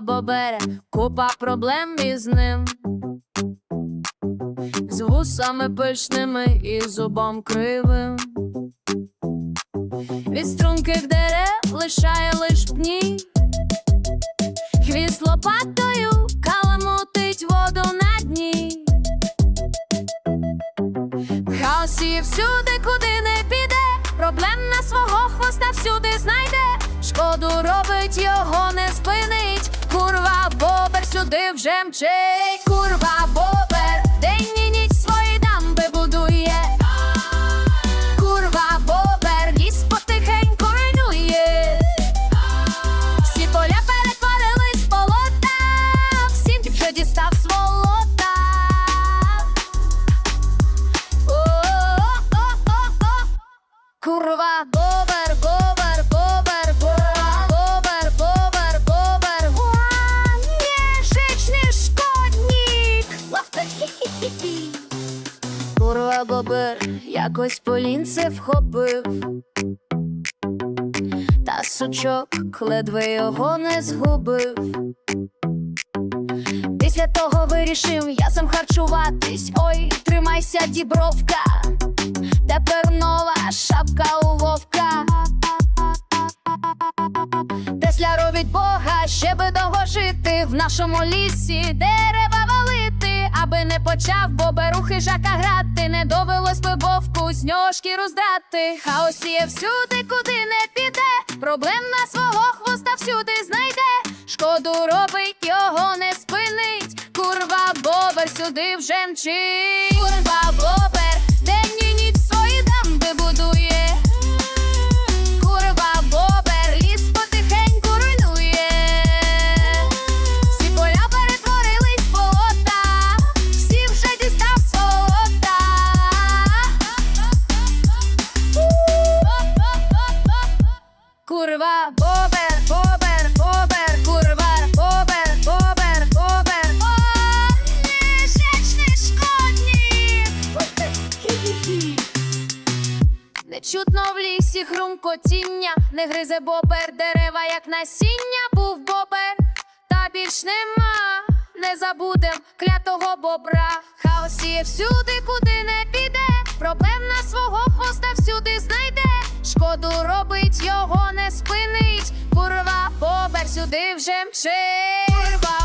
бобере, купа проблем із ним. З вусами пишними і зубом кривим. Від струнких дерев лишає лиш пні. Хвіст лопатою каламутить воду на дні. В хаосі всюди, куди не піде, проблем на свого хвоста всюди знайде. Шкоду робить, його сюди вже мчить. Курва бобер, Бобер якось полінце вхопив. Та сучок ледве його не згубив. Після того вирішив я сам харчуватись. Ой, тримайся, дібровка. Тепер нова шапка у вовка. Тесля робить Бога, ще би довго жити в нашому лісі, дерева валити, аби не почав боберу хижака грати, не довелось би роздати. Хаос є всюди, куди не піде. Проблем на свого хвоста всюди знайде. Шкоду робить, його не спинить. Курва бобер сюди вже мчить. Курва бобер, Курва бобер, бобер, бобер, курва бобер, бобер, бобер. О, мішечний шкодник. Не чутно в лісі хрумкотіння, не гризе бобер дерева, як насіння був бобер, та більш нема, не забудем клятого бобра. Хаос є всюди, куди не піде. Проблем на свого хвоста всюди знайде. Шкоду робить, його не спинить. Курва побер сюди вже мчить. Курва.